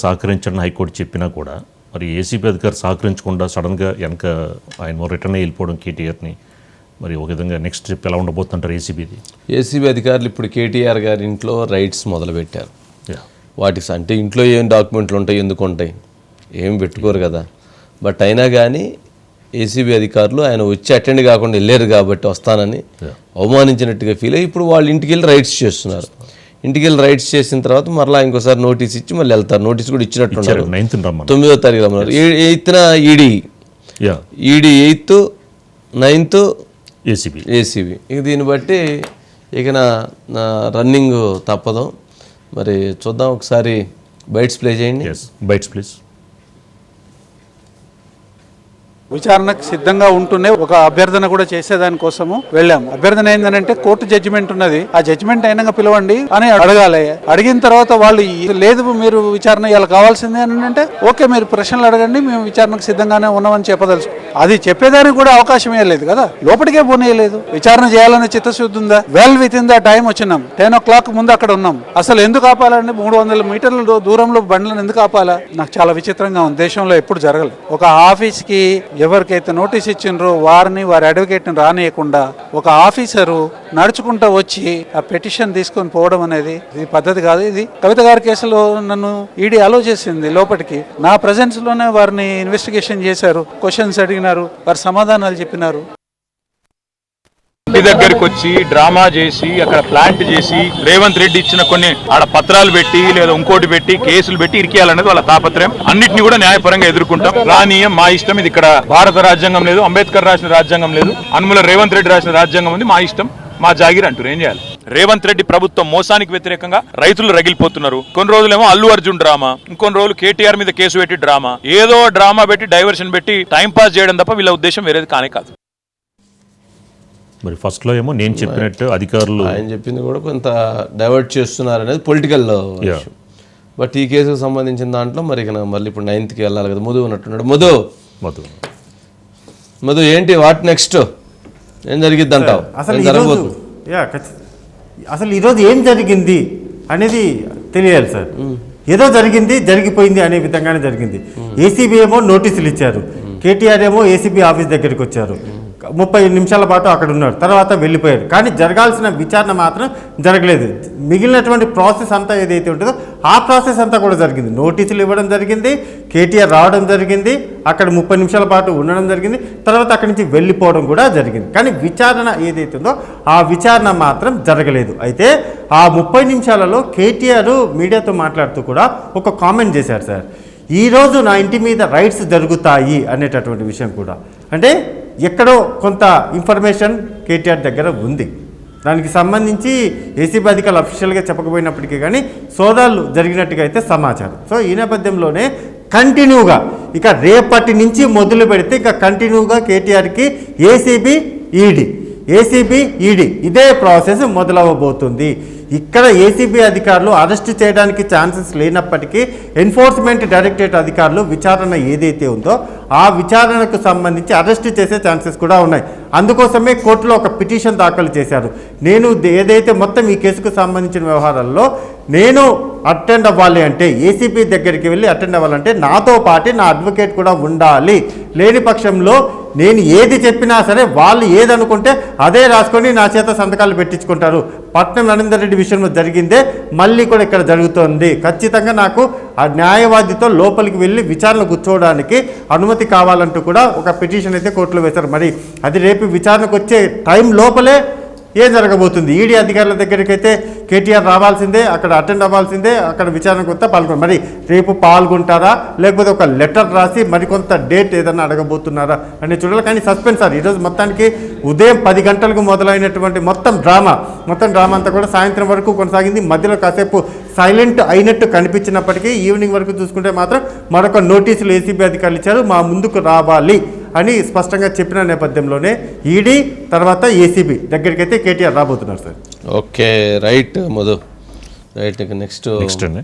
సహకరించండి హైకోర్టు చెప్పినా కూడా మరి ఏసీబీ అధికారి సహకరించకుండా సడన్గా వెనక ఆయన రిటర్న్ వెళ్ళిపోవడం కేటీఆర్ని మరి ఒక విధంగా నెక్స్ట్ స్టెప్ ఎలా ఉండబోతుంటారు ఏసీబీది? ఏసీబీ అధికారులు ఇప్పుడు కేటీఆర్ గారి ఇంట్లో రైడ్స్ మొదలుపెట్టారు. వాటికి అంటే ఇంట్లో ఏం డాక్యుమెంట్లు ఉంటాయి ఎందుకు ఉంటాయి? ఏం పెట్టుకోరు కదా. బట్ అయినా కానీ ఏసీబీ అధికారులు ఆయన వచ్చి అటెండ్ కాకుండా వెళ్ళారు కాబట్టి వస్తానని అవమానించినట్టుగా ఫీల్ అయ్యి ఇప్పుడు వాళ్ళ ఇంటికి వెళ్ళి రైడ్స్ చేస్తున్నారు. ఇంటికి వెళ్ళి రైడ్స్ చేసిన తర్వాత మరలా ఇంకోసారి నోటీస్ ఇచ్చి మళ్ళీ వెళ్తారు. నోటీస్ కూడా ఇచ్చినట్టున్నారు తొమ్మిదో తారీఖు రమ్మన్నారు. ఎయిత్న ED? Yeah. ED eighth ninth ACB. ACB. ఇక దీన్ని బట్టి ఇక నా రన్నింగ్ తప్పదు. మరి చూద్దాం. ఒకసారి బైట్స్ ప్లే చేయండి. Bytes please. విచారణకు సిద్ధంగా ఉంటూనే ఒక అభ్యర్థన కూడా చేసేదాని కోసము వెళ్ళాము. అభ్యర్థన ఏంటంటే కోర్టు జడ్జిమెంట్ ఉన్నది. ఆ జడ్జిమెంట్ అయినాక పిలవండి అని అడగాలి. అడిగిన తర్వాత వాళ్ళు లేదు మీరు విచారణ ఇలా కావాల్సిందే అని అంటే ఓకే మీరు ప్రశ్నలు అడగండి మేము విచారణకు సిద్ధంగానే ఉన్నామని చెప్పదలుచు అది చెప్పేదానికి కూడా అవకాశం లేదు కదా? లోపలికే పోనీయలేదు విచారణ చేయాలనే చిత్తశుద్ధి ఉందా? Well with in the time వచ్చినాం. టెన్ ఓ క్లాక్ ముందు అక్కడ ఉన్నాం. అసలు ఎందుకు ఆపాలండి మూడు వందల మీటర్ల దూరంలో బండ్లను ఎందుకు ఆపాలా? నాకు చాలా విచిత్రంగా ఉంది. దేశంలో ఎప్పుడు జరగలేదు. ఒక ఆఫీస్కి ఎవరికైతే నోటీస్ ఇచ్చిండ్రో వారిని వారి అడ్వకేట్ని రానియకుండా ఒక ఆఫీసరు నడుచుకుంటూ వచ్చి ఆ పెటిషన్ తీసుకొని పోవడం అనేది ఇది పద్ధతి కాదు. ఇది కవిత గారి కేసులో నన్ను ఈడీ అలో చేసింది లోపలికి. నా ప్రజెన్స్లోనే వారిని ఇన్వెస్టిగేషన్ చేశారు. క్వశ్చన్స్ అడిగినారు వారు సమాధానాలు చెప్పినారు. ఇంటి దగ్గరికి వచ్చి డ్రామా చేసి అక్కడ ప్లాంట్ చేసి రేవంత్ రెడ్డి ఇచ్చిన కొన్ని ఆడ పత్రాలు పెట్టి లేదా ఇంకోటి పెట్టి కేసులు పెట్టి ఇరికేయాలనేది వాళ్ళ తాపత్రయం. అన్నింటినీ కూడా న్యాయపరంగా ఎదుర్కొంటాం. రానీయం మా ఇష్టం. ఇది ఇక్కడ భారత రాజ్యాంగం లేదు అంబేద్కర్ రాసిన రాజ్యాంగం లేదు. అనుముల రేవంత్ రెడ్డి రాసిన రాజ్యాంగం ఉంది మా ఇష్టం. మా జాగిర్ అంటారు ఏం చేయాలి? రేవంత్ రెడ్డి ప్రభుత్వం మోసానికి వ్యతిరేకంగా రైతులు రగిలిపోతున్నారు. కొన్ని రోజులేమో అల్లు అర్జున్ డ్రామా ఇంకొన్ని రోజులు కేటీఆర్ మీద కేసు పెట్టి డ్రామా. ఏదో డ్రామా పెట్టి డైవర్షన్ పెట్టి టైం పాస్ చేయడం తప్ప వీళ్ళ ఉద్దేశం వేరేది కానే కాదు. మరి ఫస్ట్లో ఏమో నేను చెప్పినట్టు అధికారులు ఆయన చెప్పింది కూడా కొంత డైవర్ట్ చేస్తున్నారు అనేది పొలిటికల్ Yeah. బట్ ఈ కేసుకు సంబంధించిన దాంట్లో మరి ఇక మళ్ళీ ఇప్పుడు నైన్త్కి వెళ్ళాలి కదా. మధు ఉన్నట్టున్నాడు మధు! మధు. మధు ఏంటి? వాట్ నెక్స్ట్ ఏం జరిగిద్ది అంటావు జరగబోతుంది? అసలు ఈరోజు ఏం జరిగింది అనేది తెలియాలి సార్. ఏదో జరిగింది జరిగిపోయింది అనే విధంగానే జరిగింది. ఏసీబీ ఏమో నోటీసులు ఇచ్చారు. కేటీఆర్ ఏమో ఏసీబీ ఆఫీస్ దగ్గరికి వచ్చారు. ముప్పై నిమిషాల పాటు అక్కడ ఉన్నారు తర్వాత వెళ్ళిపోయారు కానీ జరగాల్సిన విచారణ మాత్రం జరగలేదు. మిగిలినటువంటి ప్రాసెస్ అంతా ఏదైతే ఉంటుందో ఆ ప్రాసెస్ అంతా కూడా జరిగింది. నోటీసులు ఇవ్వడం జరిగింది. కేటీఆర్ రావడం జరిగింది. అక్కడ ముప్పై నిమిషాల పాటు ఉండడం జరిగింది. తర్వాత అక్కడి నుంచి వెళ్ళిపోవడం కూడా జరిగింది. కానీ విచారణ ఏదైతే ఉందో ఆ విచారణ మాత్రం జరగలేదు. అయితే ఆ ముప్పై నిమిషాలలో కేటీఆర్ మీడియాతో మాట్లాడుతూ కూడా ఒక కామెంట్ చేశారు సార్. ఈరోజు నా ఇంటి మీద రైట్స్ జరుగుతాయి అనేటటువంటి విషయం కూడా. అంటే ఎక్కడో కొంత ఇన్ఫర్మేషన్ కేటీఆర్ దగ్గర ఉంది. దానికి సంబంధించి ఏసీబీ అధికారులు అఫీషియల్గా చెప్పకపోయినప్పటికీ కానీ సోదాలు జరిగినట్టుగా అయితే సమాచారం. సో ఈ నేపథ్యంలోనే కంటిన్యూగా ఇక రేపటి నుంచి మొదలు పెడితే ఇక కంటిన్యూగా కేటీఆర్కి ఏసీబీ ఈడీ ఏసీబీ ఈడీ ఇదే ప్రాసెస్ మొదలవ్వబోతుంది ఇక్కడ ఏసీబీ అధికారులు అరెస్ట్ చేయడానికి ఛాన్సెస్ లేనప్పటికీ ఎన్ఫోర్స్మెంట్ డైరెక్టరేట్ అధికారులు విచారణ ఏదైతే ఉందో ఆ విచారణకు సంబంధించి అరెస్ట్ చేసే ఛాన్సెస్ కూడా ఉన్నాయి. అందుకోసమే కోర్టులో ఒక పిటిషన్ దాఖలు చేశారు. నేను ఏదైతే మొత్తం ఈ కేసుకు సంబంధించిన వ్యవహారాల్లో నేను అటెండ్ అవ్వాలి అంటే ఏసీపీ దగ్గరికి వెళ్ళి అటెండ్ అవ్వాలంటే నాతో పాటు నా అడ్వకేట్ కూడా ఉండాలి. లేని పక్షంలో నేను ఏది చెప్పినా సరే వాళ్ళు ఏదనుకుంటే అదే రాసుకొని నా చేత సంతకాలు పెట్టించుకుంటారు. పట్నం నరేందర్ రెడ్డి విషయంలో జరిగిందే మళ్ళీ కూడా ఇక్కడ జరుగుతోంది. ఖచ్చితంగా నాకు ఆ న్యాయవాదితో లోపలికి వెళ్ళి విచారణ కూర్చోవడానికి అనుమతి కావాలంటూ కూడా ఒక పిటిషన్ అయితే కోర్టులో వేశారు. మరి అది రేపు విచారణకు వచ్చే టైం లోపలే ఏం జరగబోతుంది? ఈడీ అధికారుల దగ్గరికి అయితే కేటీఆర్ రావాల్సిందే అక్కడ అటెండ్ అవ్వాల్సిందే అక్కడ విచారణకు వస్తే పాల్గొన మరి రేపు పాల్గొంటారా? లేకపోతే ఒక లెటర్ రాసి మరికొంత డేట్ ఏదన్నా అడగబోతున్నారా? అని చూడాలి. కానీ సస్పెన్స్ సార్ ఈరోజు మొత్తానికి ఉదయం పది గంటలకు మొదలైనటువంటి మొత్తం డ్రామా మొత్తం డ్రామా అంతా కూడా సాయంత్రం వరకు కొనసాగింది. మధ్యలో కాసేపు సైలెంట్ అయినట్టు కనిపించినప్పటికీ ఈవినింగ్ వరకు చూసుకుంటే మాత్రం మరొక నోటీసులు ఏసీబీ అధికారులు ఇచ్చారు. మా ముందుకు రావాలి. అని స్పష్టంగా చెప్పిన నేపథ్యంలోనే ఈడీ తర్వాత ఏసీబీ దగ్గరికైతే కేటీఆర్ రాబోతున్నారు sir. Okay right Madhu. Right ఇక నెక్స్ట్ నెక్స్ట్ అండి.